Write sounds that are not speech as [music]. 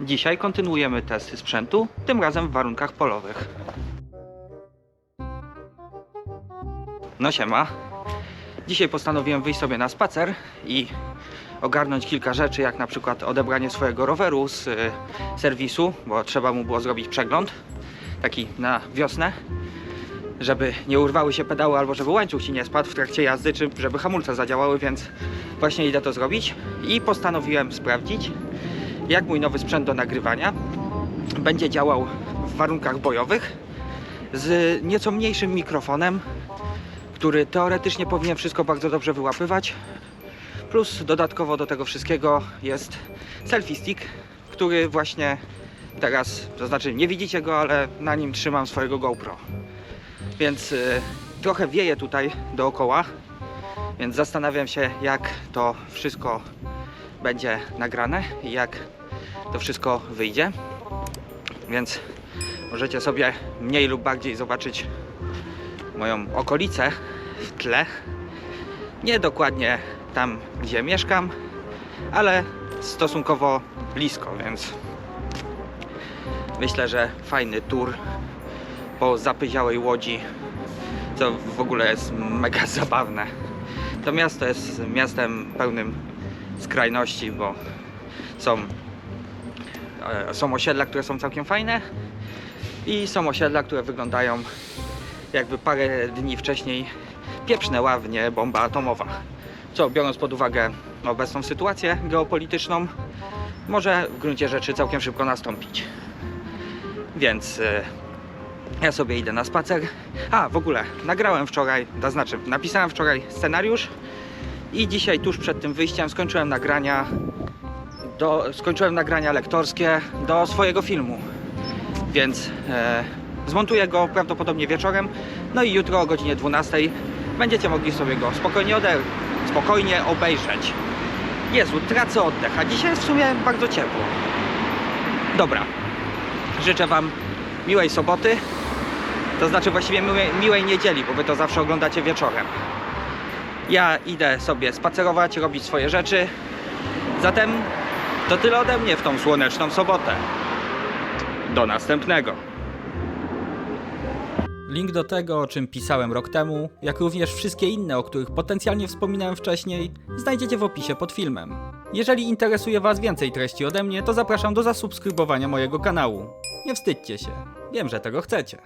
Dzisiaj kontynuujemy testy sprzętu, tym razem w warunkach polowych. No siema. Dzisiaj postanowiłem wyjść sobie na spacer i ogarnąć kilka rzeczy, jak na przykład odebranie swojego roweru z y, serwisu, bo trzeba mu było zrobić przegląd, taki na wiosnę, żeby nie urwały się pedały albo żeby łańcuch ci nie spadł w trakcie jazdy, czy żeby hamulce zadziałały, więc właśnie idę to zrobić i postanowiłem sprawdzić, jak mój nowy sprzęt do nagrywania będzie działał w warunkach bojowych z nieco mniejszym mikrofonem, który teoretycznie powinien wszystko bardzo dobrze wyłapywać. Plus dodatkowo do tego wszystkiego jest selfie stick, który właśnie teraz, to znaczy nie widzicie go, ale na nim trzymam swojego GoPro. Więc y, trochę wieje tutaj dookoła, więc zastanawiam się jak to wszystko będzie nagrane i jak to wszystko wyjdzie. Więc możecie sobie mniej lub bardziej zobaczyć moją okolicę w tle. Nie dokładnie tam, gdzie mieszkam, ale stosunkowo blisko, więc myślę, że fajny tour po zapyziałej łodzi, co w ogóle jest mega [laughs] zabawne. To miasto jest miastem pełnym skrajności, bo są, e, są osiedla, które są całkiem fajne i są osiedla, które wyglądają jakby parę dni wcześniej pieprznęła w nie bomba atomowa. Co biorąc pod uwagę obecną sytuację geopolityczną, może w gruncie rzeczy całkiem szybko nastąpić. Więc e, ja sobie idę na spacer. A, w ogóle, nagrałem wczoraj, to znaczy napisałem wczoraj scenariusz i dzisiaj tuż przed tym wyjściem skończyłem nagrania do, skończyłem nagrania lektorskie do swojego filmu. Więc e, zmontuję go prawdopodobnie wieczorem. No i jutro o godzinie 12 będziecie mogli sobie go spokojnie, ode, spokojnie obejrzeć. Jezu, tracę oddech, a dzisiaj jest w sumie bardzo ciepło. Dobra, życzę Wam miłej soboty. To znaczy właściwie miłej, miłej niedzieli, bo Wy to zawsze oglądacie wieczorem. Ja idę sobie spacerować, robić swoje rzeczy. Zatem to tyle ode mnie w tą słoneczną sobotę. Do następnego. Link do tego, o czym pisałem rok temu, jak również wszystkie inne, o których potencjalnie wspominałem wcześniej, znajdziecie w opisie pod filmem. Jeżeli interesuje Was więcej treści ode mnie, to zapraszam do zasubskrybowania mojego kanału. Nie wstydźcie się, wiem, że tego chcecie.